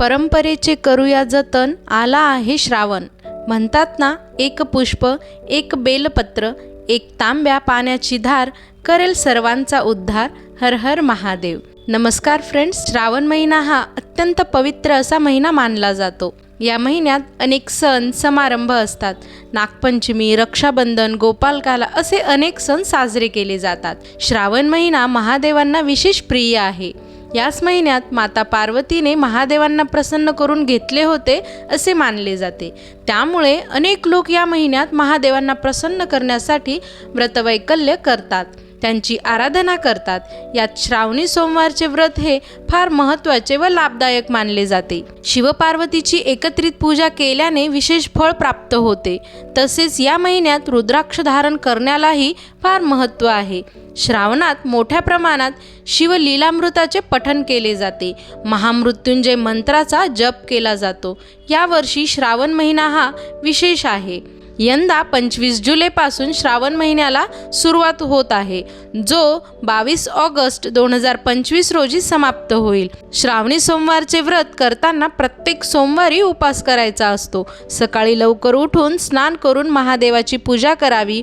परंपरेचे करूया जतन आला आहे श्रावण. म्हणतात ना एक पुष्प एक बेलपत्र एक तांब्या पाण्याची धार करेल सर्वांचा उद्धार हर हर महादेव. नमस्कार फ्रेंड्स श्रावण महिना हा अत्यंत पवित्र असा महिना मानला जातो. या महिन्यात अनेक सण समारंभ असतात. नागपंचमी रक्षाबंधन गोपालकाला असे अनेक सण साजरे केले जातात. श्रावण महिना महादेवांना विशेष प्रिय आहे. याच महिन्यात माता पार्वतीने महादेवांना प्रसन्न करून घेतले होते असे मानले जाते. त्यामुळे अनेक लोक या महिन्यात महादेवांना प्रसन्न करण्यासाठी व्रतवैकल्य करतात. त्यांची आराधना करतात. यात श्रावणी सोमवारचे व्रत हे फार महत्त्वाचे व लाभदायक मानले जाते. शिवपार्वतीची एकत्रित पूजा केल्याने विशेष फळ प्राप्त होते. तसेच या महिन्यात रुद्राक्ष धारण करण्यालाही फार महत्त्व आहे. श्रावणात मोठ्या प्रमाणात शिवलीलामृताचे पठण केले जाते. महामृत्युंजय मंत्राचा जप केला जातो. यावर्षी श्रावण महिना हा विशेष आहे. यंदा पंचवीस जुलैपासून श्रावण महिन्याला सुरुवात होत आहे जो बावीस ऑगस्ट दोन हजार पंचवीस रोजी समाप्त होईल. श्रावणी सोमवारचे व्रत करताना प्रत्येक सोमवारी उपास करायचा असतो. सकाळी लवकर उठून स्नान करून महादेवाची पूजा करावी.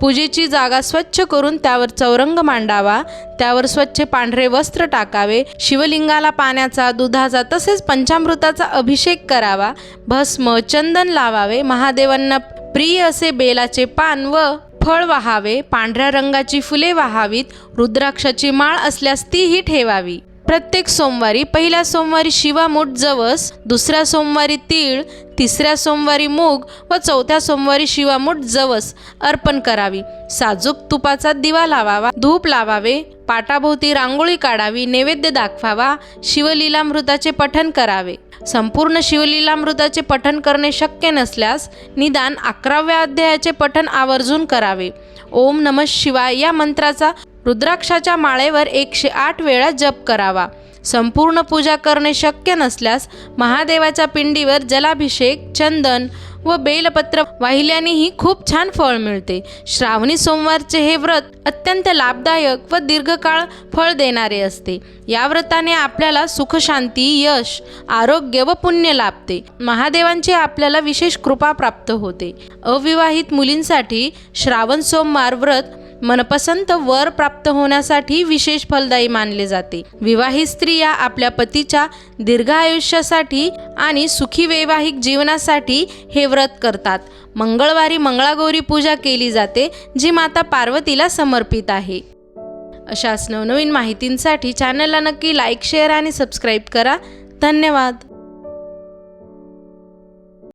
पूजेची जागा स्वच्छ करून त्यावर चौरंग मांडावा. त्यावर स्वच्छ पांढरे वस्त्र टाकावे. शिवलिंगाला पाण्याचा दुधाचा तसेच पंचामृताचा अभिषेक करावा. भस्म चंदन लावावे. महादेवांना प्रिय असे बेलाचे पान व फळ वाहावे पांढऱ्या रंगाची फुले वाहावीत रुद्राक्षाची माळ असल्यास तीही ठेवावी. प्रत्येक सोमवारी पहिल्या सोमवारी शिवामूठ जवस दुसऱ्या सोमवारी तीळ तिसऱ्या सोमवारी मूग व चौथ्या सोमवारी शिवामूठ जवस अर्पण करावी. साजूक तुपाचा दिवा लावावा धूप लावावे पाटाभोवती रांगोळी काढावी नैवेद्य दाखवावा शिवलीलामृताचे पठण करावे. संपूर्ण शिवलीलामृताचे पठण करणे शक्य नसल्यास निदान अकराव्या अध्यायाचे पठण आवर्जून करावे. ओम नम शिवाय या मंत्राचा रुद्राक्षाच्या माळेवर एकशे आठ वेळा जप करावा. संपूर्ण पूजा करणे शक्य नसल्यास महादेवाच्या पिंडीवर जलाभिषेक चंदन व बेलपत्र वाहिल्यानेही खूप छान फळ मिळते. श्रावणी सोमवारचे हे व्रत अत्यंत लाभदायक व दीर्घकाळ फळ देणारे असते. या व्रताने आपल्याला सुखशांती यश आरोग्य व पुण्य लाभते. महादेवांची आपल्याला विशेष कृपा प्राप्त होते. अविवाहित मुलींसाठी श्रावण सोमवार व्रत मनपसंत वर प्राप्त होण्यासाठी विशेष फलदायी मानले जाते. विवाहित स्त्रिया आपल्या पतीच्या दीर्घ आयुष्यासाठी आणि सुखी वैवाहिक जीवनासाठी हे व्रत करतात. मंगळवारी मंगळागौरी पूजा केली जाते जी माता पार्वतीला समर्पित आहे. अशाच नवनवीन माहितींसाठी चॅनलला नक्की लाईक शेअर आणि सबस्क्राईब करा. धन्यवाद.